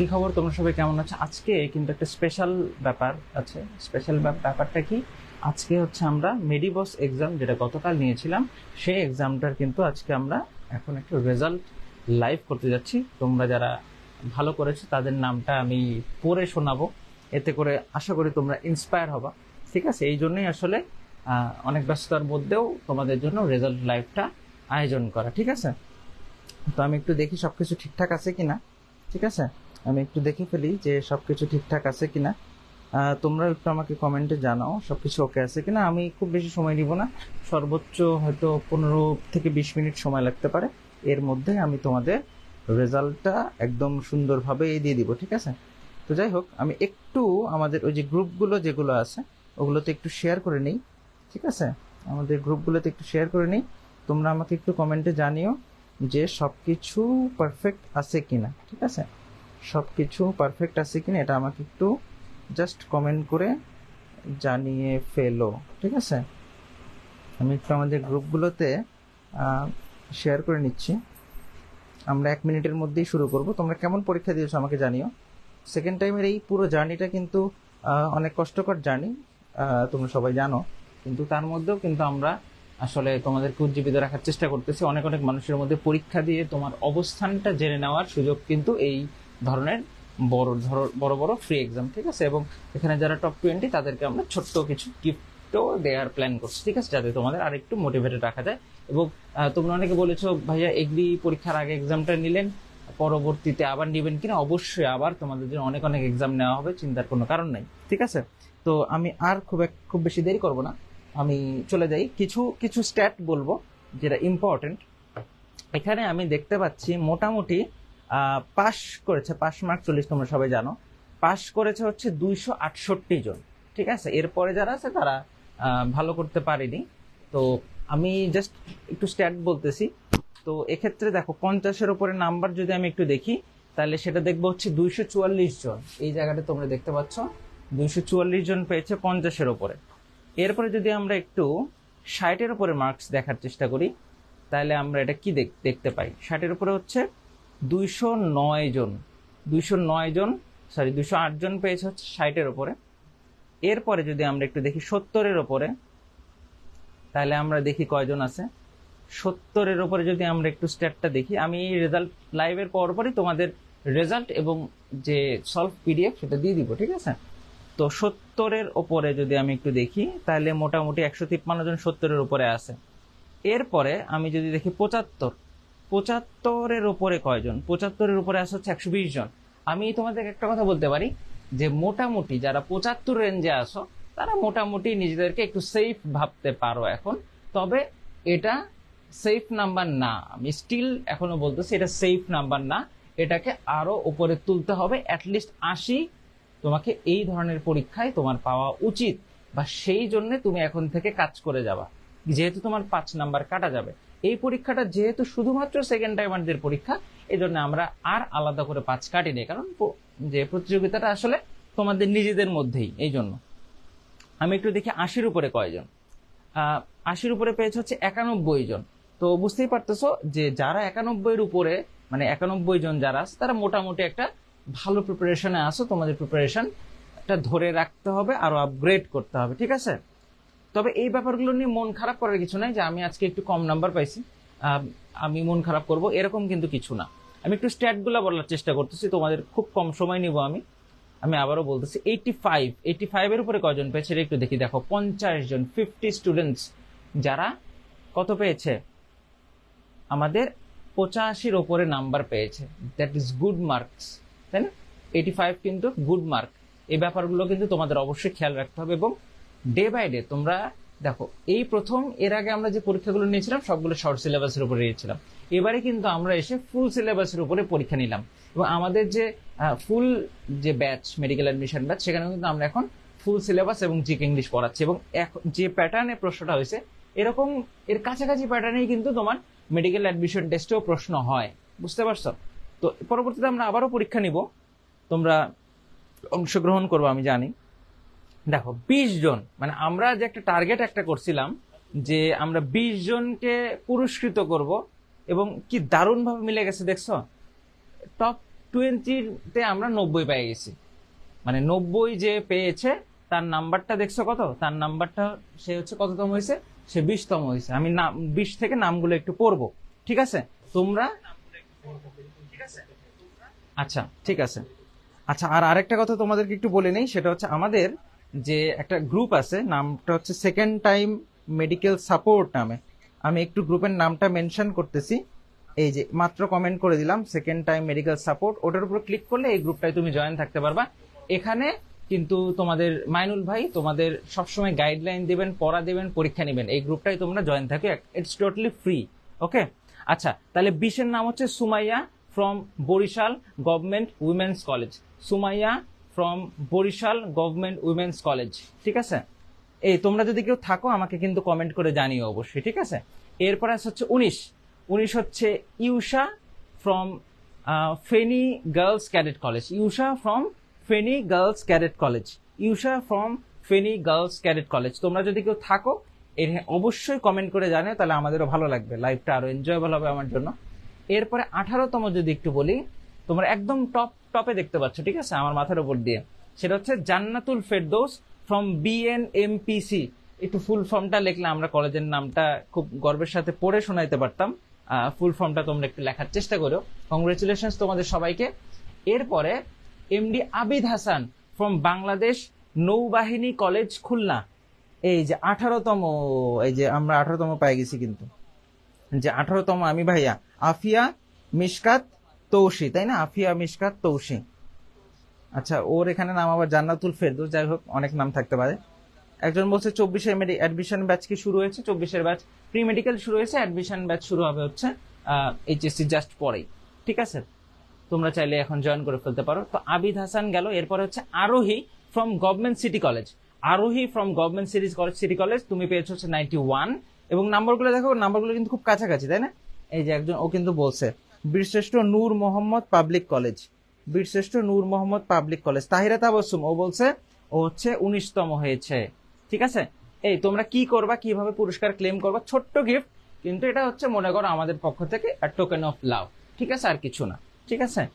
কি খবর? তোমরা সবাই কেমন আছো? আজকে কিন্তু একটা স্পেশাল ব্যাপার আছে। স্পেশাল ব্যাপারটা কি? আজকে হচ্ছে আমরা মেডিবস এক্সাম যেটা গতকাল নিয়েছিলাম, সেই এক্সামটার কিন্তু আজকে আমরা এখন একটা রেজাল্ট লাইভ করতে যাচ্ছি। তোমরা যারা ভালো করেছ, তাদের নামটা আমি পড়ে শোনাবো। এতে করে আশা করি তোমরা ইন্সপায়ার হবা। ঠিক আছে? এই জন্যই আসলে অনেক ব্যস্ততার মধ্যেও তোমাদের জন্য রেজাল্ট লাইভটা আয়োজন করা। ঠিক আছে? তো আমি একটু দেখি সবকিছু ঠিকঠাক আছে কিনা। ঠিক আছে? আমি একটু দেখে ফেলি যে সবকিছু ঠিকঠাক আছে কিনা। তোমরা একটু আমাকে কমেন্টে জানাও সবকিছু ওকে আছে কিনা। আমি খুব বেশি সময় নিব না। সর্বোচ্চ হয়তো পনেরো থেকে বিশ মিনিট সময় লাগতে পারে। এর মধ্যে আমি তোমাদের রেজাল্টটা একদম সুন্দরভাবে দিয়ে দিব, ঠিক আছে? তো যাই হোক, আমি একটু আমাদের ওই যে গ্রুপগুলো যেগুলো আছে, ওগুলোতে একটু শেয়ার করে নিই, ঠিক আছে? আমাদের গ্রুপগুলোতে একটু শেয়ার করে নিই। তোমরা আমাকে একটু কমেন্টে জানিও। যে সব কিছু পারফেক্ট আছে কিনা, ঠিক আছে? সব কিছু পারফেক্ট আছে কিনা, এটা আমাকে একটু জাস্ট কমেন্ট করে জানিয়ে ফেলো, ঠিক আছে? আমি একটু আমাদের গ্রুপগুলোতে শেয়ার করে নিচ্ছি। আমরা এক মিনিটের মধ্যেই শুরু করব। তোমরা কেমন পরীক্ষা দিয়েছ আমাকে জানিও। সেকেন্ড টাইমের এই পুরো জার্নিটা কিন্তু অনেক কষ্টকর জার্নি তোমরা সবাই জানো। কিন্তু তার মধ্যেও কিন্তু আমরা আসলে তোমাদেরকে উজ্জীবিত রাখার চেষ্টা করতেছি। অনেক অনেক মানুষের মধ্যে পরীক্ষা দিয়ে তোমার অবস্থানটা জেনে নেওয়ার সুযোগ কিন্তু এই ধরনের বড় ধরো, বড় বড় ফ্রি এক্সাম ঠিক আছে? এবং এখানে যারা টপ টোয়েন্টি তাদেরকে আমরা ছোট্ট কিছু গিফটও দেওয়ার প্ল্যান করছি, ঠিক আছে? যাতে তোমাদের আরেকটু মোটিভেটেড রাখা যায়। এবং তোমরা অনেকে বলেছ, ভাইয়া, এগ্রি পরীক্ষার আগে এক্সামটা নিলেন, পরবর্তীতে আবার নেবেন কিনা? অবশ্যই আবার তোমাদের জন্য অনেক অনেক এক্সাম নেওয়া হবে, চিন্তার কোনো কারণ নাই, ঠিক আছে? তো আমি আর খুব এক- খুব বেশি দেরি করব না। আমি চলে যাই। কিছু কিছু স্ট্যাট বলব যেটা ইম্পর্টেন্ট এখানে আমি দেখতে পাচ্ছি মোটামুটি পাস করেছে পাস মার্ক চল্লিশ তোমরা সবাই জানো। পাস করেছে হচ্ছে দুইশো আটষট্টি জন, ঠিক আছে? এরপরে যারা আছে তারা ভালো করতে পারেনি। তো আমি জাস্ট একটু স্ট্যাট বলতেছি। তো এক্ষেত্রে দেখো, পঞ্চাশের উপরে নাম্বার যদি আমি একটু দেখি, তাহলে সেটা দেখব হচ্ছে দুইশো চুয়াল্লিশ জন। এই জায়গাটা তোমরা দেখতে পাচ্ছ। দুইশো চুয়াল্লিশ জন পেয়েছে পঞ্চাশের উপরে। এরপরে যদি আমরা একটু ষাটের উপরে মার্কস দেখার চেষ্টা করি, তাহলে আমরা এটা কি দেখ- দেখতে পাই? ষাটের উপরে হচ্ছে দুইশো নয় জন। দুইশো নয় জন সরি দুশো আট জন পেয়েছে হচ্ছে ষাটের উপরে। এরপরে যদি আমরা একটু দেখি সত্তরের উপরে, তাহলে আমরা দেখি কয়জন আছে? সত্তরের ওপরে যদি আমরা একটু স্ট্যাটটা দেখি, আমি এই রেজাল্ট লাইভের পরপরই তোমাদের রেজাল্ট এবং যে সলভ পিডিএফ সেটা দিয়ে দিব, ঠিক আছে? তো সত্তরের ওপরে যদি আমি একটু দেখি, তাহলে মোটামুটি একশো তিপ্পান্ন জন সত্তরের উপরে আছে। এরপরে আমি যদি দেখি পঁচাত্তর, পঁচাত্তরের উপরে কয়জন? পঁচাত্তরের উপরে আছে হচ্ছে একশো বিশ জন। আমি তোমাদের একটা কথা বলতে পারি, যে মোটামুটি যারা পঁচাত্তর রেঞ্জে আসো তারা মোটামুটি নিজেদেরকে একটু সেফ ভাবতে পারো এখন। তবে এটা সেফ নাম্বার না। আমি স্টিল এখনও বলতেছি, এটা সেফ নাম্বার না। এটাকে আরও উপরে তুলতে হবে অ্যাটলিস্ট আশি তোমাকে এই ধরনের পরীক্ষায় তোমার পাওয়া উচিত বা সেই জন্য তুমি এখন থেকে কাজ করে যাবা। যেহেতু তোমার পাঁচ নাম্বার কাটা যাবে। এই পরীক্ষাটা যেহেতু শুধুমাত্র সেকেন্ড টাইমারদের পরীক্ষা এই জন্য আমরা আর আলাদা করে পাঁচ কাটি কাটিনি। কারণ যে প্রতিযোগিতাটা আসলে তোমাদের নিজেদের মধ্যেই এই জন্য। আমি একটু দেখি আশির উপরে কয়জন। আহ, আশির উপরে পেয়েছে হচ্ছে একানব্বই জন। তো বুঝতেই পারতেছো যে যারা একানব্বইয়ের উপরে মানে একানব্বই জন যারা আছে তারা মোটামুটি একটা ভালো প্রিপারেশনে আসো তোমাদের প্রিপারেশনটা ধরে রাখতে হবে, আরও আপগ্রেড করতে হবে, ঠিক আছে? তবে এই ব্যাপারগুলো নিয়ে মন খারাপ করার কিছু নাই, যে আমি আজকে একটু কম নাম্বার পাইছি। আমি মন খারাপ করব, এরকম কিন্তু কিছু না। আমি একটু স্ট্যাটগুলো বলার চেষ্টা করতেছি, তোমাদের খুব কম সময় নিব আমি। আমি আবারও বলতেছি এইটি ফাইভ এইটি ফাইভের উপরে কজন পেয়েছে একটু দেখি, দেখো, পঞ্চাশ জন ফিফটি স্টুডেন্টস যারা কত পেয়েছে? আমাদের পঁচাশির ওপরে নাম্বার পেয়েছে। দ্যাট ইজ গুড মার্কস তাই না? এইটি ফাইভ কিন্তু গুড মার্ক এই ব্যাপারগুলো কিন্তু তোমাদের অবশ্যই খেয়াল রাখতে হবে এবং ডে বাই ডে তোমরা দেখো, এই প্রথম, এর আগে আমরা যে পরীক্ষাগুলো নিয়েছিলাম, সবগুলো শর্ট সিলেবাসের উপরে নিয়েছিলাম এবারে কিন্তু আমরা এসে ফুল সিলেবাসের উপরে পরীক্ষা নিলাম। এবং আমাদের যে ফুল যে ব্যাচ মেডিকেল অ্যাডমিশন ব্যাচ সেখানে কিন্তু আমরা এখন ফুল সিলেবাস এবং জিকে ইংলিশ পড়াচ্ছি। এবং যে প্যাটার্নে প্রশ্নটা হয়েছে, এরকম, এর কাছাকাছি প্যাটার্নেই কিন্তু তোমার মেডিকেল অ্যাডমিশন টেস্টেও প্রশ্ন হয়। বুঝতে পারছ? তো পরবর্তীতে আমরা আবারও পরীক্ষা নিব। তোমরা অংশগ্রহণ করব, আমি জানি। দেখো, বিশ জন মানে আমরা যে একটা টার্গেট একটা করছিলাম, যে আমরা বিশ জনকে পুরস্কৃত করব এবং কি দারুণভাবে মিলে গেছে, দেখছ? টপ টোয়েন্টিতে আমরা নব্বই পেয়ে গেছি। মানে নব্বই যে পেয়েছে, তার নাম্বারটা দেখছ কত? তার নাম্বারটা সে হচ্ছে কততম হয়েছে? সে বিশতম হয়েছে। আমি নাম, বিশ থেকে নামগুলো একটু পড়ব, ঠিক আছে? তোমরা আচ্ছা ঠিক আছে। আচ্ছা আর আরেকটা কথা তোমাদেরকে একটু বলে নেই, সেটা হচ্ছে আমাদের যে একটা গ্রুপ আছে, নামটা হচ্ছে সেকেন্ড টাইম মেডিকেল সাপোর্ট নামে। আমি একটু গ্রুপের নামটা মেনশন করতেছি। এই যে, মাত্র কমেন্ট করে দিলাম সেকেন্ড টাইম মেডিকেল সাপোর্ট ওটার উপর ক্লিক করলে এই গ্রুপটায় তুমি জয়েন থাকতে পারবা। এখানে কিন্তু তোমাদের, মাইনুল ভাই, তোমাদের সবসময় গাইডলাইন দেবেন, পড়া দেবেন, পরীক্ষা নেবেন। এই গ্রুপটাই তোমরা জয়েন থাকো। ইটস টোটালি ফ্রি ওকে আচ্ছা তাহলে বিশের নাম হচ্ছে Sumaiya. From Barisal government women's college Sumaiya from Barisal government women's college ঠিক আছে? এই, তোমরা যদি কেউ থাকো, আমাকে কিন্তু কমেন্ট করে জানিও অবশ্যই, ঠিক আছে? এরপর আছে হচ্ছে উনিশ। উনিশ হচ্ছে Usha from Feni girls cadet college Usha from Feni girls cadet college Usha from Feni girls cadet college তোমরা যদি কেউ থাকো, এর অবশ্যই কমেন্ট করে জানিও, তাহলে আমাদেরও ভালো লাগবে। লাইফটা আরও এনজয়েবল হবে আমার জন্য। এরপরে আঠারোতম যদি একটু বলি, তোমরা একদম টপ টপে দেখতে পাচ্ছ, ঠিক আছে? আমার মাথার উপর দিয়ে। সেটা হচ্ছে জান্নাতুল ফেরদৌস ফ্রম বিএনএমপিসি একটু ফুল ফর্মটা লিখলে আমরা কলেজের নামটা খুব গর্বের সাথে পড়ে শোনাইতে পারতাম। ফুল ফর্মটা তোমরা একটু লেখার চেষ্টা করো। কংগ্রেচুলেশন তোমাদের সবাইকে। এরপরে এমডি আবিদ হাসান ফ্রম বাংলাদেশ নৌবাহিনী কলেজ খুলনা। এই যে আঠারোতম, এই যে আমরা আঠারোতম পাই গেছি কিন্তু। যে আঠারোতম আমি ভাইয়া আফিয়া মিশকাত তৌসি তাই না? আফিয়া মিশকাত তৌসি আচ্ছা ওর এখানে নাম আবার জান্নাতুল ফেরদৌস, যাই হোক, অনেক নাম থাকতে পারে। একজন বলছে চব্বিশের অ্যাডমিশন ব্যাচ কি শুরু হয়েছে? চব্বিশের ব্যাচ প্রি মেডিকেল শুরু হয়েছে অ্যাডমিশন ব্যাচ শুরু হবে হচ্ছে এইচএসসি জাস্ট পরেই। ঠিক আছে? তোমরা চাইলে এখন জয়েন করে ফেলতে পারো। তো আবিদ হাসান গেল, এরপরে হচ্ছে Arohi from government city college Arohi from government series college city college তুমি পেয়েছ হচ্ছে নাইনটি ওয়ান এবং নাম্বারগুলো দেখো নাম্বারগুলো কিন্তু খুব কাছাকাছি, তাই না? এই যে একজন, ও কিন্তু বলছে, বীরশ্রেষ্ঠ নূর Mohammad public college. Birshreshtha Noor Mohammad public college. Tahira Tabassum ও বলছে, ও হচ্ছে উনিশতম হয়েছে। ঠিক আছে? এই, তোমরা কি করবা, কীভাবে পুরস্কার ক্লেম করবা? ছোট্ট গিফট কিন্তু এটা হচ্ছে, মনে করো, আমাদের পক্ষ থেকে টোকেন অফ লাভ ঠিক আছে? আর কিছু না। ঠিক আছে?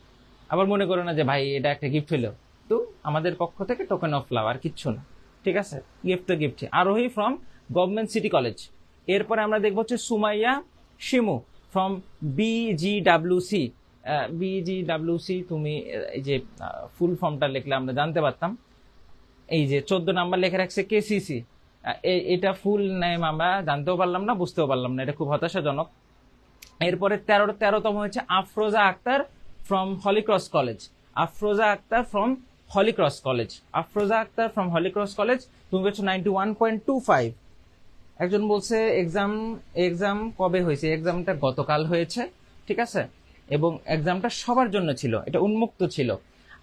আবার মনে করো না যে, ভাই, এটা একটা গিফট হলো। তো আমাদের পক্ষ থেকে টোকেন অফ লাভ আর কিচ্ছু না। ঠিক আছে? গিফট তো গিফট আরোহী ফ্রম গভর্নমেন্ট সিটি কলেজ এরপরে আমরা দেখব হচ্ছে Sumaiya Shimu. From BGWC BGWC তুমি এই যে ফুল ফর্মটা লিখলে আমরা জানতে পারতাম। এই যে চোদ্দ নাম্বার লেখা রাখছে কেসিসি এটা ফুল নেম আমরা জানতেও পারলাম না, বুঝতেও পারলাম না, এটা খুব হতাশাজনক। এরপরে তেরো, তেরোতম হচ্ছে Afroza Akter from Holy Cross college Afroza Akter from Holy Cross college Afroza Akter from Holy Cross college তুমি পেয়েছ ninety one point two five একজন বলছে এক্সাম এক্সাম কবে হয়েছে? এক্সামটা গতকাল হয়েছে, ঠিক আছে? এবং এক্সামটা সবার জন্য ছিল, এটা উন্মুক্ত ছিল।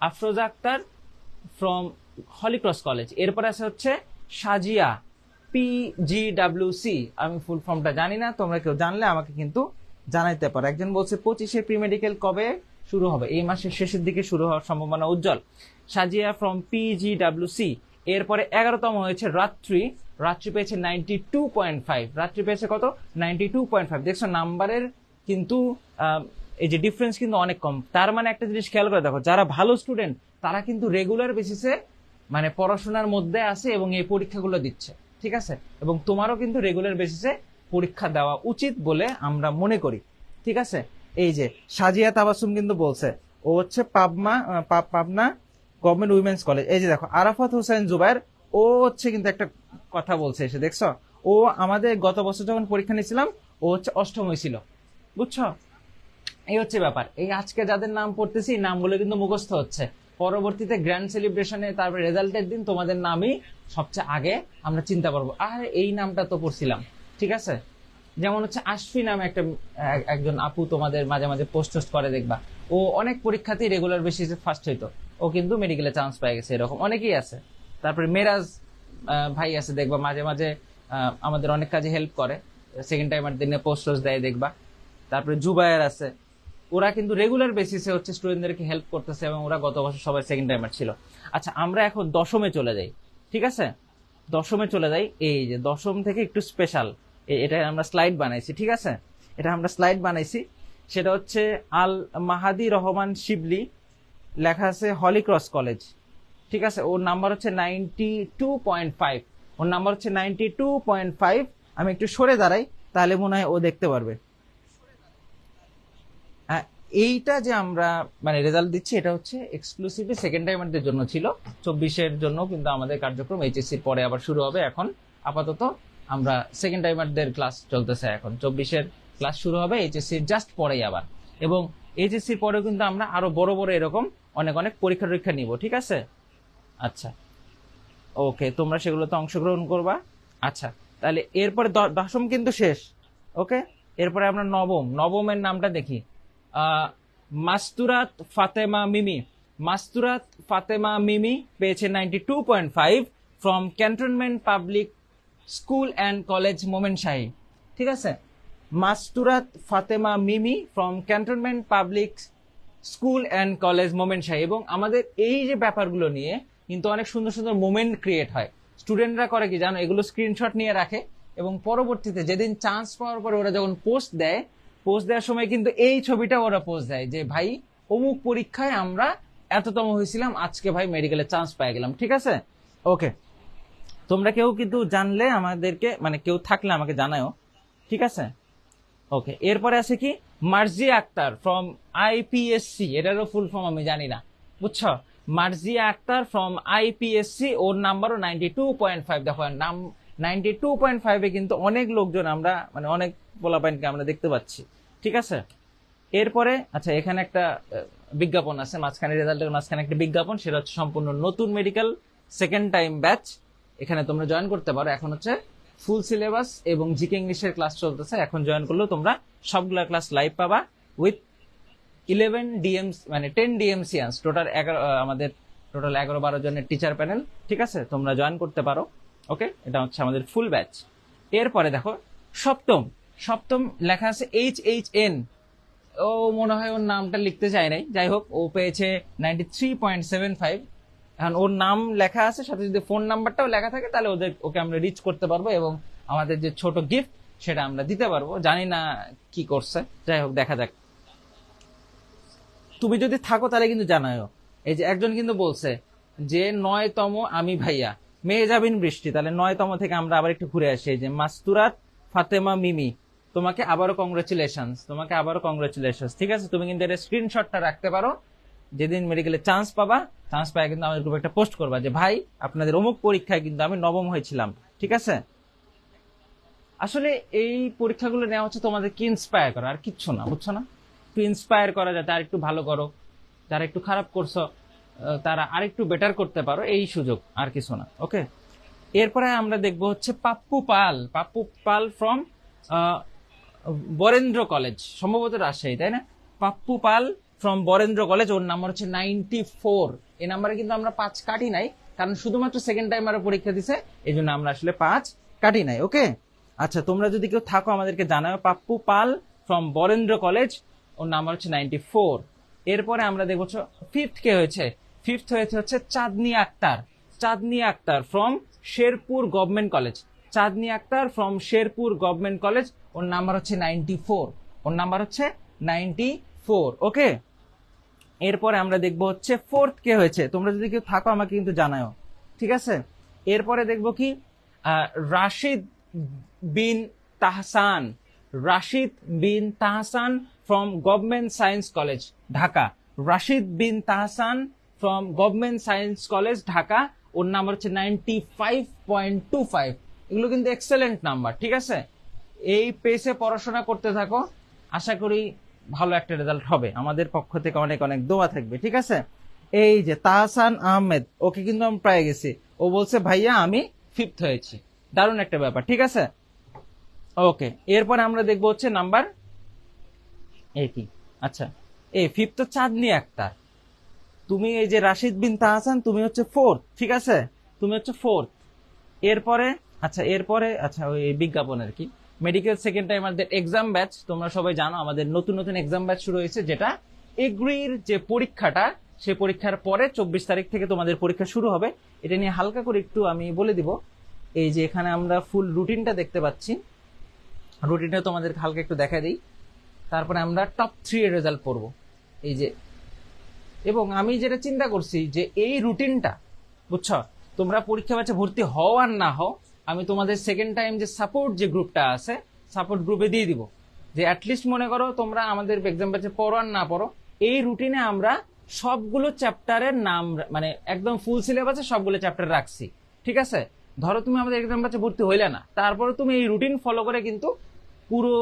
Afroza Akter from Holy Cross college এরপর আছে হচ্ছে সাজিয়া পিজিডাব্লিউসি আমি ফুল ফর্মটা জানি না, তোমরা কেউ জানলে আমাকে কিন্তু জানাইতে পারো। একজন বলছে, পঁচিশে প্রি মেডিকেল কবে শুরু হবে? এই মাসের শেষের দিকে শুরু হওয়ার সম্ভাবনা উজ্জ্বল। সাজিয়া ফ্রম পিজিডাব্লিউসি এরপরে এগারোতম হয়েছে রাত্রি রাত্রি পেয়েছে নাইনটি টু পয়েন্ট ফাইভ রাত্রি পেয়েছে কত? নাইনটি টু পয়েন্ট ফাইভ দেখছ, নাম্বারের কিন্তু এই যে ডিফারেন্স কিন্তু অনেক কম। তার মানে একটা জিনিস খেয়াল করে দেখো, যারা ভালো স্টুডেন্ট তারা কিন্তু রেগুলার বেসিসে মানে পড়াশোনার মধ্যে আছে এবং এই পরীক্ষাগুলো দিচ্ছে, ঠিক আছে? এবং তোমারও কিন্তু রেগুলার বেসিসে পরীক্ষা দেওয়া উচিত বলে আমরা মনে করি, ঠিক আছে? এই যে সাজিয়া তাবাসুম কিন্তু বলছে, ও হচ্ছে পাবমা পাবনা গভর্নমেন্ট উইমেন্স কলেজ এই যে দেখো, আরাফাত হোসেন জুবাইর ও হচ্ছে কিন্তু একটা কথা বলছে এসে, দেখছ? ও আমাদের গত বছর যখন পরীক্ষা নিয়েছিলাম, ও হচ্ছে অষ্টম হয়েছিল বুঝছ? এই হচ্ছে ব্যাপার। এই আজকে যাদের নাম পড়তেছি নামগুলো কিন্তু মুখস্থ হচ্ছে। পরবর্তীতে গ্র্যান্ড সেলিব্রেশনে তারপরে রেজাল্টের দিন তোমাদের নামই সবচেয়ে আগে আমরা চিন্তা করব। আর এই নামটা তো পড়ছিলাম, ঠিক আছে? যেমন হচ্ছে আশফি নামে একটা একজন আপু তোমাদের মাঝে মাঝে পোস্ট টোস্ট করে, দেখবা। ও অনেক পরীক্ষাতেই রেগুলার বেসিসে ফার্স্ট হইতো। ও কিন্তু মেডিকেলে চান্স পেয়ে গেছে, এরকম অনেকেই আছে। তারপরে মেরাজ ভাই আছে, দেখবা মাঝে মাঝে আমাদের অনেক কাজে হেল্প করে। সেকেন্ড টাইমার দিনে পোস্ট দেয়, দেখবা। তারপরে জুবায়ের আছে। ওরা কিন্তু রেগুলার বেসিসে হচ্ছে স্টুডেন্টদেরকে হেল্প করতেছে এবং ওরা গত বছর সবাই সেকেন্ড টাইমার ছিল। আচ্ছা আমরা এখন দশমে চলে যাই, ঠিক আছে? দশমে চলে যাই, এই যে দশম থেকে একটু স্পেশাল এটা আমরা স্লাইড বানাইছি, ঠিক আছে? এটা আমরা স্লাইড বানাইছি। সেটা হচ্ছে আল মাহাদি রহমান শিবলি, লেখা আছে হলিক্রস কলেজ। ঠিক আছে? ওর নাম্বার হচ্ছে নাইনটি টু পয়েন্ট ফাইভ ওর নাম্বার হচ্ছে নাইনটি টু পয়েন্ট ফাইভ আমি একটু সরে দাঁড়াই, তাহলে মনে হয় ও দেখতে পারবে। এইটা যে আমরা মানে রেজাল্ট দিচ্ছি, এটা হচ্ছে এক্সক্লুসিভলি সেকেন্ড টাইমারদের জন্য ছিল। চব্বিশের জন্য কিন্তু আমাদের কার্যক্রম এইচএসসির পরে আবার শুরু হবে। এখন আপাতত আমরা সেকেন্ড টাইমারদের ক্লাস চলতেছে এখন। চব্বিশের ক্লাস শুরু হবে এইচএসসির জাস্ট পরেই আবার। এবং এইচএসসির পরেও কিন্তু আমরা আরও বড় বড় এরকম অনেক অনেক পরীক্ষা টরীক্ষা নিব, ঠিক আছে? আচ্ছা। ওকে তোমরা সেগুলোতে অংশগ্রহণ করবা। আচ্ছা তাহলে এরপরে দশম কিন্তু শেষ। ওকে এরপরে আমরা নবম। নবমের নামটা দেখি। মাস্তুরাত ফাতেমা মিমি। মাস্তুরাত ফাতেমা মিমি পেয়েছে ninety two point five from cantonment public school and college Momen Shahi. ঠিক আছে? Masturat Fatema Mimi from cantonment public school and college Momen Shahi. এবং আমাদের এই যে ব্যাপারগুলো নিয়ে কিন্তু অনেক সুন্দর সুন্দর মোমেন্ট ক্রিয়েট হয়। স্টুডেন্টরা করে কি জানো? এগুলো স্ক্রিনশট নিয়ে রাখে এবং পরবর্তীতে যেদিন চান্স পাওয়ার পরে ওরা যখন পোস্ট দেয় পোস্ট দেওয়ার সময় কিন্তু এই ছবিটা ওরা পোস্ট দেয় যে, ভাই, অমুক পরীক্ষায় আমরা এততম হয়েছিলাম, আজকে ভাই মেডিকেলে চান্স পেয়ে গেলাম। ঠিক আছে? ওকে তোমরা কেউ কিন্তু জানলে আমাদেরকে মানে কেউ থাকলে আমাকে জানাও ঠিক আছে? ওকে এরপরে আছে কি? মার্জি আক্তার ফ্রম আইপিএসসি এটারও ফুল ফর্ম আমি জানি না। বুঝছ? মার্জি আক্তার ফ্রম আইপিএসসি ওর নাম্বারও নাইনটি টু পয়েন্ট ফাইভ দেখো, নাম নাইনটি টু পয়েন্ট ফাইভে কিন্তু অনেক লোকজন আমরা মানে অনেক পোলা পয়েন্টকে আমরা দেখতে পাচ্ছি। ঠিক আছে? এরপরে আচ্ছা এখানে একটা বিজ্ঞাপন আছে, মাঝখানে রেজাল্টের মাঝখানে একটা বিজ্ঞাপন, সেটা হচ্ছে সম্পূর্ণ নতুন মেডিকেল সেকেন্ড টাইম ব্যাচ এখানে তোমরা জয়েন করতে পারো। এখন হচ্ছে ফুল সিলেবাস এবং জিকে ইংলিশের ক্লাস চলতেছে। এখন জয়েন করলেও তোমরা সবগুলা ক্লাস লাইভ পাবা উইথ ইলেভেন ডিএমস মানে টেন ডিএমসিয়ান্স টোটাল এগারো আমাদের টোটাল এগারো বারো জনের টিচার প্যানেল ঠিক আছে? তোমরা জয়েন করতে পারো ওকে এটা হচ্ছে আমাদের ফুল ব্যাচ এরপরে দেখো, সপ্তম সপ্তম লেখা আছে এইচ এইচ এন ও মনে হয় ওর নামটা লিখতে চায় নাই। যাই হোক, ও পেয়েছে ninety three point seven five এখন ওর নাম লেখা আছে, সাথে যদি ফোন নাম্বারটাও লেখা থাকে, তাহলে ওদের, ওকে আমরা রিচ করতে পারব এবং আমাদের যে ছোট গিফট সেটা আমরা দিতে পারব। জানি না কি করছে। যাই হোক, দেখা যাক। তুমি যদি থাকো, তাহলে কিন্তু জানাও এই যে একজন কিন্তু বলছে যে, নয়তম আমি ভাইয়া। মেয়ে যাবিন বৃষ্টি। তাহলে নয়তম থেকে আমরা আবার একটু ঘুরে আসি। যে, মাস্তুরাত ফাতেমা মিমি, তোমাকে আবারও কংগ্রেচুলেশন তোমাকে আবারও কংগ্রেচুলেশন ঠিক আছে? তুমি কিন্তু এটা স্ক্রিনশটটা রাখতে পারো। যেদিন মেডিকেলে চান্স পাবা চান্স পায় কিন্তু আমাদের গ্রুপে একটা পোস্ট করবা যে, ভাই, আপনাদের অমুক পরীক্ষায় কিন্তু আমি নবম হয়েছিলাম। ঠিক আছে? আসলে এই পরীক্ষাগুলো নেওয়া হচ্ছে তোমাদেরকে ইন্সপায়ার করা। আর কিচ্ছু না, বুঝছ না? একটু ইন্সপায়ার করা যাতে আর একটু ভালো করো। যারা একটু খারাপ করছ তারা আরেকটু বেটার করতে পারো, এই সুযোগ আর কিছু না ওকে এরপরে আমরা দেখব হচ্ছে পাপ্পু পাল। পাপ্পু পাল ফ্রম বরেন্দ্র কলেজ সম্ভবত রাজশাহী, তাই না? পাপ্পু পাল ফ্রম বরেন্দ্র কলেজ ওর নাম্বার হচ্ছে নাইনটি ফোর এই নাম্বারে কিন্তু আমরা পাঁচ কাটি নাই, কারণ শুধুমাত্র সেকেন্ড টাইম আরও পরীক্ষা দিছে এই জন্য আমরা আসলে পাঁচ কাটি নাই ওকে আচ্ছা তোমরা যদি কেউ থাকো আমাদেরকে জানাও, পাপ্পু পাল ফ্রম বরেন্দ্র কলেজ ওর নাম্বার হচ্ছে নাইনটি ফোর। এরপরে আমরা দেখব ফিফথ কে হয়েছে। ফিফথ হয়েছে হচ্ছে Chandni Akter. Chandni Akter from Sherpur government college Chandni Akter from Sherpur government college or number হচ্ছে নাইনটি ফোর। ওর নাম্বার হচ্ছে নাইনটি ফোর ওকে এরপরে আমরা দেখব হচ্ছে ফোর্থ কে হয়েছে। তোমরা যদি কেউ থাকো, আমাকে কিন্তু জানাও ঠিক আছে? এরপরে দেখব কি? Rashid Bin Tahsan. Rashid Bin Tahsan from government science college Dhaka Rashid Bin Tahsan from government science college Dhaka ওর নাম্বার হচ্ছে ninety five point two five এগুলো কিন্তু এক্সেলেন্ট নাম্বার ঠিক আছে? এই পেসে পড়াশোনা করতে থাকো। আশা করি ভালো একটা রেজাল্ট হবে। আমাদের পক্ষ থেকে অনেক অনেক দোয়া থাকবে, ঠিক আছে? এই যে তাহসান আহমেদ, ওকে কিন্তু আমি প্রায় গেছি। ও বলছে, ভাইয়া, আমি ফিফথ হয়েছি। দারুণ একটা ব্যাপার, ঠিক আছে? ওকে, এরপরে আমরা দেখব হচ্ছে নাম্বার কি? আচ্ছা। এই ফিফথ তো চাঁদনি আক্তার তুমি এই যে রাশিদ বিন তাহসান, তুমি হচ্ছে ফোর্থ ঠিক আছে? তুমি হচ্ছে ফোর্থ এরপরে আচ্ছা এরপরে আচ্ছা ওই বিজ্ঞাপনের কি? মেডিকেল সেকেন্ড টাইমারদের এক্সাম ব্যাচ তোমরা সবাই জানো, আমাদের নতুন নতুন এক্সাম ব্যাচ শুরু হয়েছে, যেটা এগ্রির যে পরীক্ষাটা সেই পরীক্ষার পরে চব্বিশ তারিখ থেকে তোমাদের পরীক্ষা শুরু হবে। এটা নিয়ে হালকা করে একটু আমি বলে দিব। এই যে এখানে আমরা ফুল রুটিনটা দেখতে পাচ্ছি। রুটিনটা তোমাদের হালকা একটু দেখা দিই। তারপরে আমরা টপ থ্রি এর রেজাল্ট পড়ব। এই যে, এবং আমি যেটা চিন্তা করছি যে এই রুটিনটা বুঝছ? তোমরা পরীক্ষা ব্যাচে ভর্তি হও আর না হও, আমি তোমাদের সেকেন্ড টাইম যে সাপোর্ট যে গ্রুপটা আছে সাপোর্ট গ্রুপে দিয়ে দিব। যে অ্যাটলিস্ট মনে করো তোমরা আমাদের এক্সাম ব্যাচে পড়ো আর না পড়ো, এই রুটিনে আমরা সবগুলো চ্যাপ্টারের নাম মানে একদম ফুল সিলেবাসে সবগুলো চ্যাপ্টার রাখছি। ঠিক আছে? ধরো তুমি আমাদের এক্সাম ব্যাচে ভর্তি হইলে না, তারপরে তুমি এই রুটিন ফলো করে কিন্তু পুরো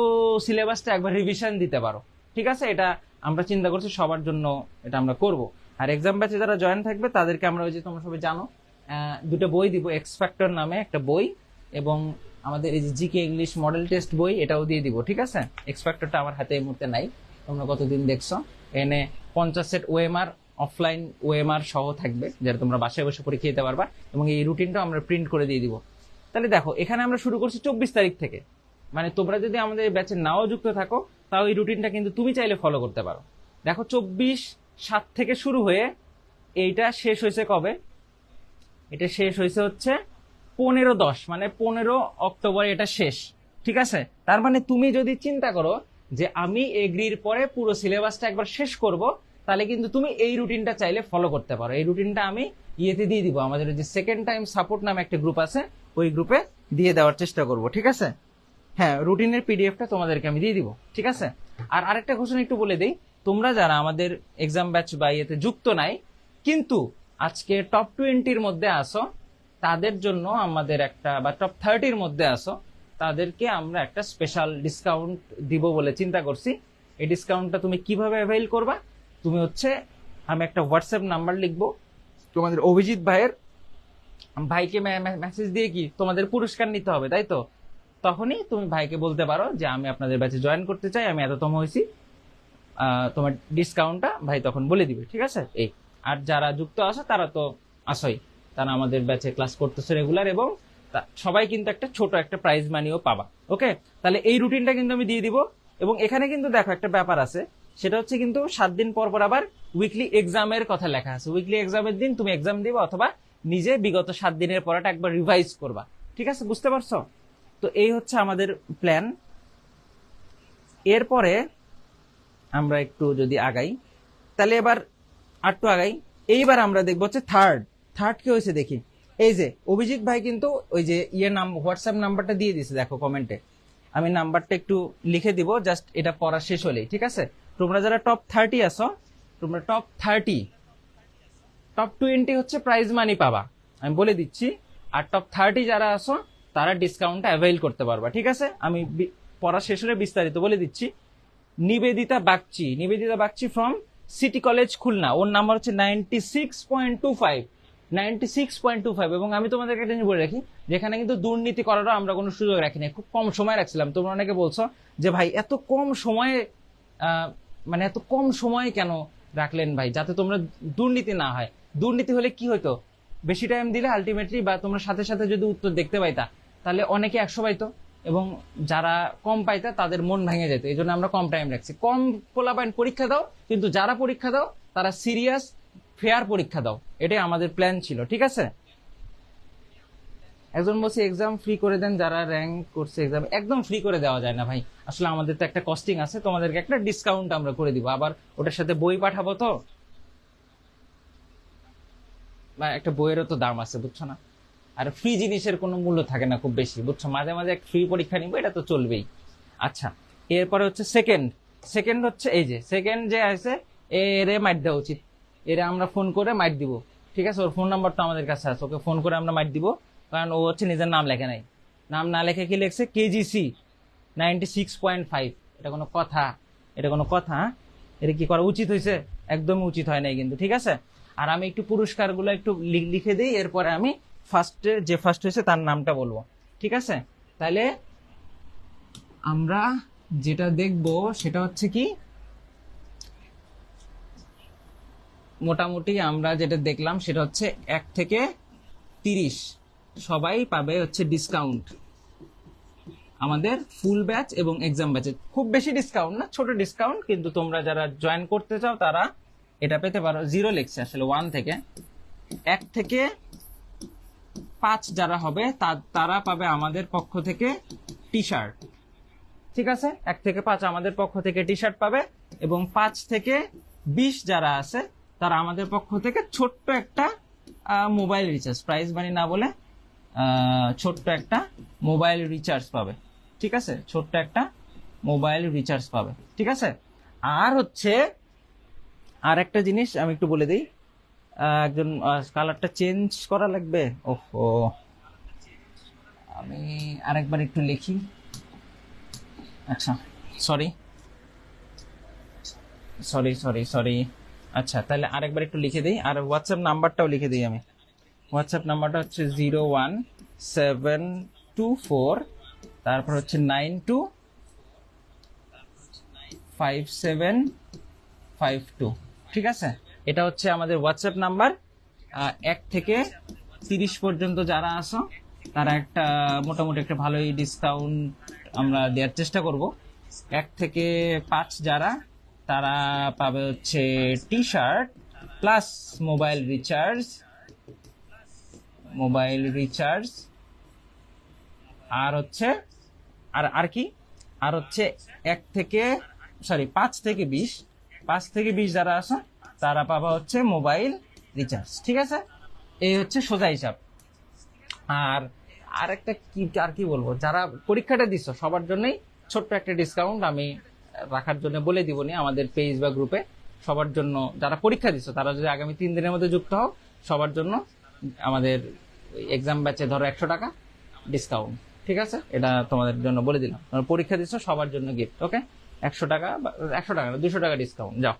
সিলেবাসটা একবার রিভিশন দিতে পারো। ঠিক আছে? এটা আমরা চিন্তা করছি সবার জন্য এটা আমরা করব। আর এক্সাম ব্যাচে যারা জয়েন থাকবে, তাদেরকে আমরা ওই যে তোমরা সবাই জানো দুটো বই দিব এক্সপেক্টর নামে একটা বই এবং আমাদের এই যে জিকে ইংলিশ মডেল টেস্ট বই, এটাও দিয়ে দিব, ঠিক আছে? এক্সপেক্টরটা আমার হাতে এই মুহূর্তে নাই, তোমরা কতদিন দেখছ? এনে পঞ্চাশ সেট ওএমআর অফলাইন ওএমআর সহ থাকবে যেটা তোমরা বাসায় বসে পরীক্ষা দিতে পারবা এবং এই রুটিনটাও আমরা প্রিন্ট করে দিয়ে দিব। তাহলে দেখো, এখানে আমরা শুরু করছি চব্বিশ তারিখ থেকে। মানে তোমরা যদি আমাদের ব্যাচে নাও যুক্ত থাকো তাও এই রুটিনটা কিন্তু তুমি চাইলে ফলো করতে পারো। দেখো, চব্বিশ সাত থেকে শুরু হয়ে এইটা শেষ হয়েছে কবে? এটা শেষ হয়েছে হচ্ছে পনেরো দশ মানে পনেরো অক্টোবর এটা শেষ, ঠিক আছে? তার মানে তুমি যদি চিন্তা করো যে আমি এগ্রির পরে পুরো সিলেবাসটা একবার শেষ করব, তাহলে কিন্তু তুমি এই রুটিনটা চাইলে ফলো করতে পারো। এই রুটিনটা আমি ইয়েতে দিয়ে দিব, আমাদের যে সেকেন্ড টাইম সাপোর্ট নামে একটা গ্রুপ আছে, ওই গ্রুপে দিয়ে দেওয়ার চেষ্টা করব, ঠিক আছে? হ্যাঁ রুটিনের পিডিএফটা তোমাদেরকে আমি দিয়ে দিব, ঠিক আছে? আর আরেকটা ঘোষণা একটু বলে দিই, তোমরা যারা আমাদের এক্সাম ব্যাচ বা ইয়েতে যুক্ত নাই, কিন্তু আজকে টপ টোয়েন্টির মধ্যে আসো তাদের জন্য আমাদের একটা, বা টপ থার্টির মধ্যে আসো তাদেরকে আমরা একটা স্পেশাল ডিসকাউন্ট দিব বলে চিন্তা করছি। এই ডিসকাউন্টটা তুমি কীভাবে অ্যাভেল করবা? তুমি হচ্ছে, আমি একটা হোয়াটসঅ্যাপ নাম্বার লিখব। তোমাদের অভিজিৎ ভাইয়ের ভাইকে মেসেজ দিয়ে কি তোমাদের পুরস্কার নিতে হবে, তাই তো? তখনই তুমি ভাইকে বলতে পারো যে আমি আপনাদের ব্যাচে জয়েন করতে চাই আমি এততম হয়েছি। তোমার ডিসকাউন্টটা ভাই তখন বলে দিবে ঠিক আছে? এই। আর যারা যুক্ত আছে তারা তো আসই তারা আমাদের ব্যাচে ক্লাস করতেছে রেগুলার এবং সবাই কিন্তু একটা ছোট একটা প্রাইজ মানিও পাবা ওকে তাহলে এই রুটিনটা কিন্তু আমি দিয়ে দিব। এবং এখানে কিন্তু দেখো একটা ব্যাপার আছে সেটা হচ্ছে কিন্তু সাত দিন পর পর আবার উইকলি এক্সামের কথা লেখা আছে। উইকলি এক্সামের দিন তুমি এক্সাম দিবা অথবা নিজে বিগত সাত দিনের পড়াটা একবার রিভাইজ করবা ঠিক আছে? বুঝতে পারছ? তো এই হচ্ছে আমাদের প্ল্যান এরপরে আমরা একটু যদি আগাই, তাহলে এবার আটটু আগাই। এইবার আমরা দেখব হচ্ছে থার্ড থার্ড কি হয়েছে দেখি? এই যে, অভিজিৎ ভাই কিন্তু ওই যে ইয়ে নাম হোয়াটসঅ্যাপ নাম্বারটা দিয়ে দিছে দেখো কমেন্টে আমি নাম্বারটা একটু লিখে দিব জাস্ট এটা পড়া শেষ হলেই, ঠিক আছে? তোমরা যারা টপ থার্টি আসো তোমরা টপ থার্টি টপ টোয়েন্টি হচ্ছে প্রাইজ মানি পাবা। আমি বলে দিচ্ছি, আর টপ থার্টি যারা আসো তারা ডিসকাউন্টটা অ্যাভেল করতে পারবা, ঠিক আছে? আমি পড়া শেষ হলে বিস্তারিত বলে দিচ্ছি। Nibedita Bagchi Nibedita Bagchi from city college Khulna. Or number হচ্ছে ninety six point two five ninety six point two five এবং আমি তোমাদেরকে একটা জিনিস বলে রাখি, যেখানে কিন্তু দুর্নীতি করারও আমরা কোনো সুযোগ রাখি না খুব কম সময় রাখছিলাম। তোমরা অনেকে বলছো যে, ভাই, এত কম সময়ে মানে এত কম সময়ে কেন রাখলেন ভাই? যাতে তোমরা দুর্নীতি না হয়। দুর্নীতি হলে কি হতো বেশি টাইম দিলে আলটিমেটলি বা তোমরা সাথে সাথে যদি উত্তর দেখতে পাইতা তাহলে অনেকে একশো পাইতো। এবং যারা কম পাইতা, তাদের মন ভেঙে যেত। এই জন্য আমরা কম টাইম রাখছি। কম পোলাপাইন পরীক্ষা দাও, কিন্তু যারা পরীক্ষা দাও, তারা সিরিয়াস ফেয়ার পরীক্ষা দাও। এটাই আমাদের প্ল্যান ছিল, ঠিক আছে? একজন বলছে এক্সাম ফ্রি করে দেন, যারা র্যাঙ্ক করছে এক্সাম একদম ফ্রি করে দেওয়া যায় না ভাই। আসলে আমাদের তো একটা কস্টিং আছে, তোমাদেরকে একটা ডিসকাউন্ট আমরা করে দিব। আবার ওটার সাথে বই পাঠাবো তো? একটা বইয়েরও তো দাম আছে, বুঝছ না? আর ফ্রি জিনিসের কোনো মূল্য থাকে না খুব বেশি, বুঝছ? মাঝে মাঝে এক ফ্রি পরীক্ষা নিবো, এটা তো চলবেই। আচ্ছা এরপরে হচ্ছে সেকেন্ড সেকেন্ড হচ্ছে, এই যে সেকেন্ড যে আছে, এরে মাইট দেওয়া উচিত। এরে আমরা ফোন করে মাইট দিব, ঠিক আছে? ওর ফোন নাম্বারটা আমাদের কাছে আছে, ওকে ফোন করে আমরা মাইট দিব, কারণ ও হচ্ছে নিজের নাম লেখে নাই। নাম না লেখে কি লিখছে? KGC ninety six point five এটা কোনো কথা, এটা কোনো কথা হ্যাঁ? এটা কি করা উচিত হয়েছে? একদমই উচিত হয় নাই কিন্তু, ঠিক আছে? আর আমি একটু পুরস্কারগুলো একটু লিখে দিই, এরপরে আমি ফার্স্টে যে ফার্স্ট হয়েছে তার নামটা বলব। ঠিক আছে? তাহলে আমরা যেটা দেখব সেটা হচ্ছে কি, মোটামুটি আমরা যেটা দেখলাম সেটা হচ্ছে এক থেকে তিরিশ। সবাই পাবে হচ্ছে ডিসকাউন্ট আমাদের ফুল ব্যাচ এবং এক্সাম ব্যাচে খুব বেশি ডিসকাউন্ট না, ছোট ডিসকাউন্ট কিন্তু তোমরা যারা জয়েন করতে চাও তারা এটা পেতে পারো। জিরো লেখছে আসলে ওয়ান থেকে। এক থেকে পাঁচ যারা হবে তারা পাবে আমাদের পক্ষ থেকে টি শার্ট ঠিক আছে? এক থেকে পাঁচ আমাদের পক্ষ থেকে টি শার্ট পাবে এবং পাঁচ থেকে বিশ যারা আছে, তারা আমাদের পক্ষ থেকে ছোট্ট একটা মোবাইল রিচার্জ প্রাইস মানি না বলে ছোট্ট একটা মোবাইল রিচার্জ পাবে। ঠিক আছে? ছোট্ট একটা মোবাইল রিচার্জ পাবে। ঠিক আছে? আর হচ্ছে, আর একটা জিনিস আমি একটু বলে দিই। একজন কালারটা চেঞ্জ করা লাগবে? ওহো। আমি আরেকবার একটু লিখি। আচ্ছা সরি সরি সরি সরি আচ্ছা তাহলে আরেকবার একটু লিখে দিই। আর হোয়াটসঅ্যাপ নাম্বারটাও লিখে দিই আমি। হোয়াটসঅ্যাপ নাম্বারটা হচ্ছে zero one seven two four তারপর হচ্ছে nine two five seven five two ঠিক আছে? এটা হচ্ছে আমাদের হোয়াটসঅ্যাপ নাম্বার এক থেকে তিরিশ পর্যন্ত যারা আসো তারা একটা, মোটামুটি একটা ভালোই ডিসকাউন্ট আমরা দেওয়ার চেষ্টা করব। এক থেকে পাঁচ যারা, তারা পাবে হচ্ছে T shirt plus mobile recharge mobile recharge আর হচ্ছে, আর আর কি? আর হচ্ছে এক থেকে সরি পাঁচ থেকে বিশ, পাঁচ থেকে বিশ যারা আসো তারা পাবা হচ্ছে মোবাইল রিচার্জ, ঠিক আছে? এই হচ্ছে সোজা হিসাব। আর আর একটা কি, আর কি বলব? যারা পরীক্ষাটা দিচ্ছ সবার জন্যই ছোট্ট একটা ডিসকাউন্ট আমি রাখার জন্য বলে দিব নি আমাদের পেজ বা গ্রুপে সবার জন্য, যারা পরীক্ষা দিচ্ছ তারা যদি আগামী তিন দিনের মধ্যে যুক্ত হও, সবার জন্য আমাদের এক্সাম ব্যাচে ধরো একশো টাকা ডিসকাউন্ট ঠিক আছে? এটা তোমাদের জন্য বলে দিলাম। পরীক্ষা দিচ্ছ সবার জন্য গিফট ওকে একশো টাকা একশো টাকা দুশো টাকা ডিসকাউন্ট যাও,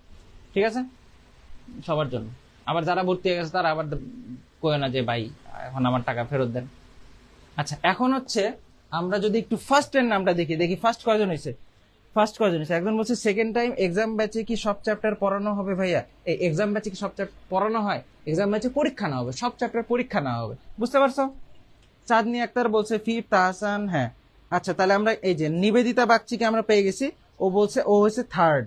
ঠিক আছে? সবার জন্য। আবার যারা ভর্তি হয়ে গেছে তারা আবার কয়ে না যে, ভাই, এখন আমার টাকা ফেরত দেন। আচ্ছা এখন হচ্ছে আমরা যদি একটু ফার্স্ট এর নামটা দেখি দেখি ফার্স্ট কয়জন হয়েছে? ফার্স্ট কয়জন হয়েছে? একজন বলছে সেকেন্ড টাইম এক্সাম ব্যাচে কি সব চ্যাপ্টার পড়ানো হবে ভাইয়া? এই এক্সাম ব্যাচে কি সব চ্যাপ্টার পড়ানো হয়? এক্সাম ব্যাচে পরীক্ষা না হবে, সব চ্যাপ্টার পরীক্ষা না হবে। বুঝতে পারছ? চাঁদনি আক্তার বলছে, ফিফ, তাহসান হ্যাঁ। আচ্ছা তাহলে আমরা এই যে নিবেদিতা বাগচিকে আমরা পেয়ে গেছি। ও বলছে, ও হয়েছে থার্ড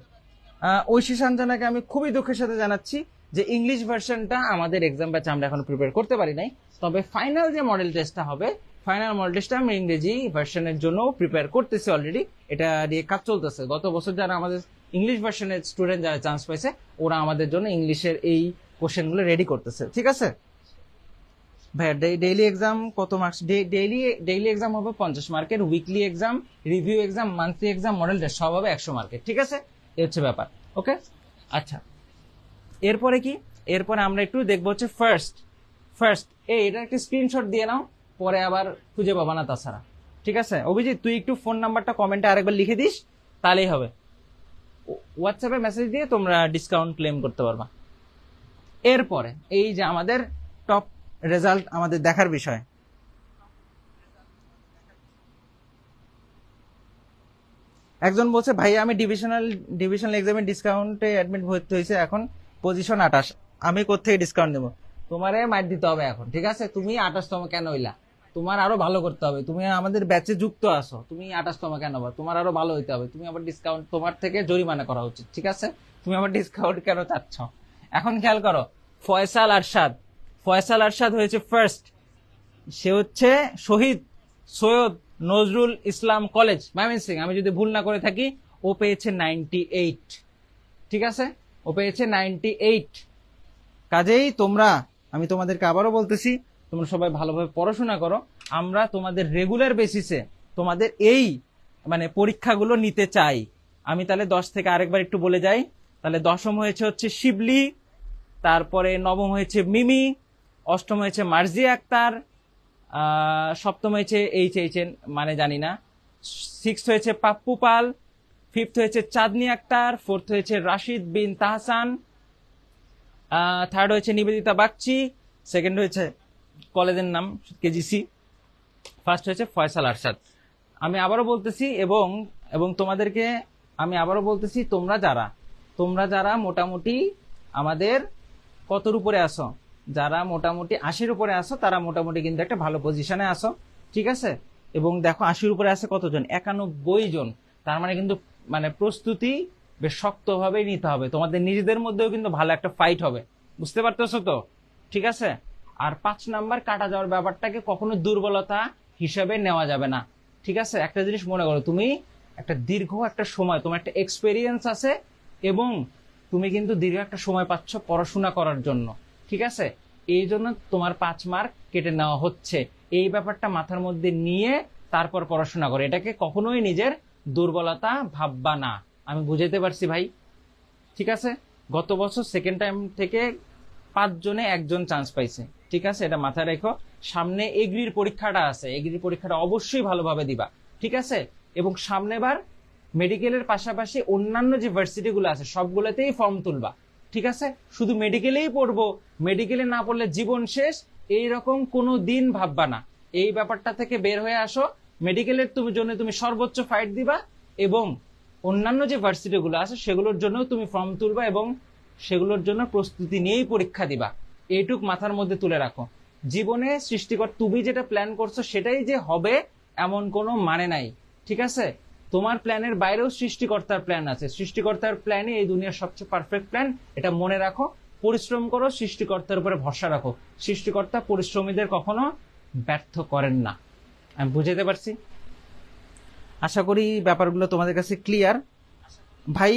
ঐশী সাঞ্জানাকে আমি খুবই দুঃখের সাথে জানাচ্ছি যে ইংলিশ ভার্সনটা আমাদের এক্সাম ব্যাচে আমরা এখন প্রিপেয়ার করতে পারি নাই। তবে ফাইনাল যে মডেল টেস্টটা হবে ফাইনাল মডেল টেস্টটা আমি ইংরেজি ভার্সনের জন্য প্রিপেয়ার করতেছি অলরেডি এটা নিয়ে কাজ চলতেছে। গত বছর যারা আমাদের ইংলিশ ভার্সনের স্টুডেন্ট যারা চান্স পাইছে, ওরা আমাদের জন্য ইংলিশের এই কোশ্চেনগুলো রেডি করতেছে। ঠিক আছে? ভাইয়া ডেইলি এক্সাম কত মার্কস ডেইলি ডেইলি এক্সাম হবে পঞ্চাশ মার্কের weekly exam review exam monthly exam model test সব হবে একশো মার্কের ঠিক আছে? হচ্ছে ব্যাপার, ওকে? আচ্ছা এরপরে কি? এরপরে আমরা একটু দেখব হচ্ছে ফার্স্ট ফার্স্ট এই এটা একটা স্ক্রিনশট দিয়ে নাও, পরে আবার খুঁজে পাবা না তাছাড়া, ঠিক আছে? অভিজিৎ, তুই একটু ফোন নাম্বারটা কমেন্টে আরেকবার লিখে দিস, তাহলেই হবে। হোয়াটসঅ্যাপে মেসেজ দিয়ে তোমরা ডিসকাউন্ট ক্লেম করতে পারবা। এরপরে, এই যে আমাদের টপ রেজাল্ট আমাদের দেখার বিষয় একজন বলছে, ভাই, আমি ডিভিশনাল ডিভিশনাল এক্সামে ডিসকাউন্টে অ্যাডমিট ভর্তি হয়েছে, এখন পজিশন আঠাশ। আমি কোথেকে ডিসকাউন্ট দেবো তোমারে মার দিতে হবে এখন, ঠিক আছে? তুমি আঠাশতম কেন হইলা? তোমার আরও ভালো করতে হবে। তুমি আমাদের ব্যাচে যুক্ত আছো, তুমি আঠাশতম কেন হবা? তোমার আরও ভালো হইতে হবে। তুমি আবার ডিসকাউন্ট তোমার থেকে জরিমানা করা উচিত, ঠিক আছে? তুমি আবার ডিসকাউন্ট কেন চাচ্ছ? এখন খেয়াল করো, ফয়সাল আরশাদ ফয়সাল আরশাদ হয়েছে ফার্স্ট সে হচ্ছে শহীদ, সৈয়দ নজরুল ইসলাম কলেজ ময়মনসিং আমি যদি ভুল না করে থাকি, ও পেয়েছে নাইনটি এইট। ঠিক আছে? ও পেয়েছে নাইনটি এইট। কাজেই তোমরা, আমি তোমাদেরকে আবারও বলতেছি, তোমরা সবাই ভালোভাবে পড়াশোনা করো। আমরা তোমাদের রেগুলার বেসিসে তোমাদের এই মানে পরীক্ষাগুলো নিতে চাই। আমি তাহলে দশ থেকে আরেকবার একটু বলে যাই। তাহলে দশম হয়েছে হচ্ছে শিবলি, তারপরে নবম হয়েছে মিমি, অষ্টম হয়েছে মার্জি আক্তার সপ্তম হয়েছে এইচ এইচ এন মানে জানি না। সিক্স হয়েছে পাপ্পু পাল ফিফথ হয়েছে চাঁদনি আক্তার ফোর্থ হয়েছে রাশিদ বিন তাহসান থার্ড হয়েছে নিবেদিতা বাগচি সেকেন্ড হয়েছে, কলেজের নাম, কেজিসি ফার্স্ট হয়েছে ফয়সাল আরশাদ। আমি আবারও বলতেছি এবং এবং তোমাদেরকে আমি আবারও বলতেছি, তোমরা যারা তোমরা যারা মোটামুটি আমাদের কতর উপরে আসো যারা মোটামুটি আশির উপরে আসো তারা মোটামুটি কিন্তু একটা ভালো পজিশনে আসো ঠিক আছে? এবং দেখো আশির উপরে আছে কতজন? একানব্বই জন। তার মানে কিন্তু মানে প্রস্তুতি বেশ শক্তভাবেই নিতে হবে। তোমাদের নিজেদের মধ্যেও কিন্তু ভালো একটা ফাইট হবে। বুঝতে পারতেছো তো? ঠিক আছে? আর পাঁচ নাম্বার কাটা যাওয়ার ব্যাপারটাকে কখনো দুর্বলতা হিসাবে নেওয়া যাবে না। ঠিক আছে? একটা জিনিস মনে করো, তুমি একটা দীর্ঘ একটা সময়, তোমার একটা এক্সপেরিয়েন্স আছে এবং তুমি কিন্তু দীর্ঘ একটা সময় পাচ্ছ পড়াশোনা করার জন্য। ঠিক আছে? এই জন্য তোমার পাঁচ মার্ক কেটে নেওয়া হচ্ছে। এই ব্যাপারটা মাথার মধ্যে নিয়ে তারপর পড়াশোনা করো। এটাকে কখনোই নিজের দুর্বলতা ভাববা না। আমি বুঝাইতে পারছি ভাই? ঠিক আছে? গত বছর সেকেন্ড টাইম থেকে পাঁচজনে একজন চান্স পাইছে। ঠিক আছে? এটা মাথায় রেখো। সামনে এগ্রির পরীক্ষাটা আছে। এগ্রির পরীক্ষাটা অবশ্যই ভালোভাবে দিবা। ঠিক আছে? এবং সামনেবার মেডিকেলের পাশাপাশি অন্যান্য যে ভার্সিটিগুলো আছে, সবগুলোতেই ফর্ম তুলবা। ঠিক আছে? শুধু মেডিকেলেই পড়ব। মেডিকেলে না পড়লে জীবন শেষ এই রকম কোনো দিন ভাববা না। এই ব্যাপারটা থেকে বের হয়ে আসো। মেডিকেলের তুমি জন্য তুমি সর্বোচ্চ ফাইট দিবা এবং অন্যান্য যে ভার্সিটিগুলো আছে, সেগুলোর জন্য তুমি ফর্ম তুলবা এবং সেগুলোর জন্য প্রস্তুতি নিয়েই পরীক্ষা দিবা। এইটুক মাথার মধ্যে তুলে রাখো। জীবনে সৃষ্টিকর তুমি যেটা প্ল্যান করছ, সেটাই যে হবে, এমন কোনো মানে নাই। ঠিক আছে? তোমার প্ল্যানের বাইরেও সৃষ্টিকর্তার প্ল্যান আছে। সৃষ্টিকর্তার প্ল্যানই এই দুনিয়ার সবচেয়ে পারফেক্ট প্ল্যান এটা মনে রাখো, পরিশ্রম করো, সৃষ্টিকর্তার উপরে ভরসা রাখো। সৃষ্টিকর্তা পরিশ্রমীদের কখনো ব্যর্থ করেন না। আমি বুঝাতে পারছি? আশা করি ব্যাপারগুলো তোমাদের কাছে ক্লিয়ার ভাই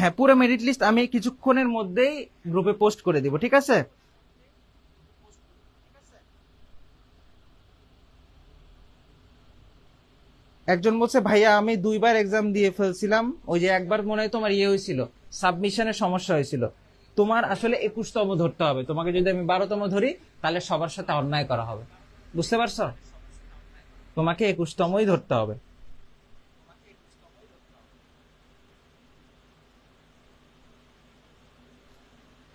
হ্যাঁ পুরো মেরিট লিস্ট আমি কিছুক্ষণের মধ্যেই গ্রুপে পোস্ট করে দিব, ঠিক আছে? একজন বলছে, ভাইয়া, আমি দুইবার এক্সাম দিয়ে ফেলছিলাম। ওই যে একবার মনে হয় তোমার ইয়ে হয়েছিল সাবমিশনের সমস্যা হয়েছিল। তোমার আসলে একুশতম ধরতে হবে। তোমাকে যদি আমি বারোতম ধরি, তাহলে সবার সাথে অন্যায় করা হবে। বুঝতে পারছ? তোমাকে একুশতমই ধরতে হবে।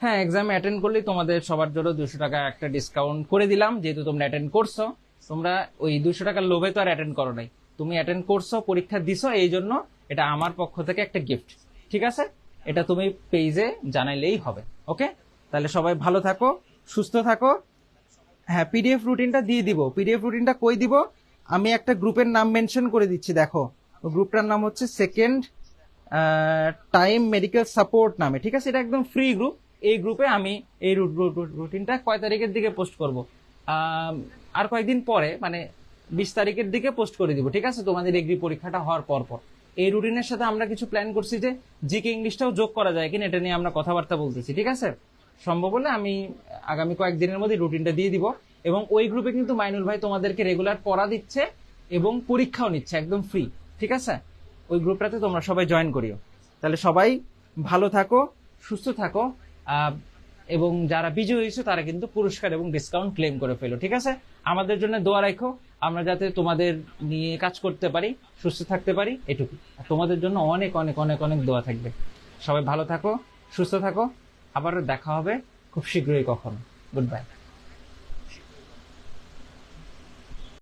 হ্যাঁ এক্সাম অ্যাটেন্ড করলেই তোমাদের সবার জন্য দুশো টাকা একটা ডিসকাউন্ট করে দিলাম। যেহেতু তোমরা অ্যাটেন্ড করছ, তোমরা ওই দুশো টাকার লোভে তো আর অ্যাটেন্ড করো নাই। তুমি অ্যাটেন্ড করছ, পরীক্ষা দিছো, এই জন্য এটা আমার পক্ষ থেকে একটা গিফট ঠিক আছে? এটা তুমি পেজে জানাইলেই হবে ওকে তাহলে সবাই ভালো থাকো, সুস্থ থাকো। হ্যাঁ পিডিএফ রুটিনটা দিয়ে দিব। পিডিএফ রুটিনটা কই দিব? আমি একটা গ্রুপের নাম মেনশন করে দিচ্ছি, দেখো। গ্রুপটার নাম হচ্ছে সেকেন্ড টাইম মেডিকেল সাপোর্ট নামে, ঠিক আছে? এটা একদম ফ্রি গ্রুপ এই গ্রুপে আমি এই রুটিনটা কয় তারিখের দিকে পোস্ট করব? আর কয়েকদিন পরে মানে বিশ তারিখের দিকে পোস্ট করে দিব, ঠিক আছে? তোমাদের এগ্রি পরীক্ষাটা হওয়ার পর পর। এই রুটিনের সাথে আমরা কিছু প্ল্যান করছি যে জিকে ইংলিশটাও যোগ করা যায় কিনা, এটা নিয়ে আমরা কথাবার্তা বলতেছি, ঠিক আছে? সম্ভব হলে আমি আগামী কয়েকদিনের মধ্যে রুটিনটা দিয়ে দিব এবং ওই গ্রুপে কিন্তু মাইনুল ভাই তোমাদেরকে রেগুলার পড়া দিচ্ছে এবং পরীক্ষাও নিচ্ছে, একদম ফ্রি ঠিক আছে? ওই গ্রুপটাতে তোমরা সবাই জয়েন করিও। তাহলে সবাই ভালো থাকো, সুস্থ থাকো। এবং যারা বিজয়ী হয়েছে, তারা কিন্তু পুরস্কার এবং ডিসকাউন্ট ক্লেম করে ফেলো, ঠিক আছে? আমাদের জন্য দোয়া রাখো, আমরা যাতে তোমাদের নিয়ে কাজ করতে পারি, সুস্থ থাকতে পারি, এটুকু। তোমাদের জন্য অনেক অনেক অনেক অনেক দোয়া থাকবে। সবাই ভালো থাকো, সুস্থ থাকো আবার দেখা হবে খুব শীঘ্রই কখনো। Good bye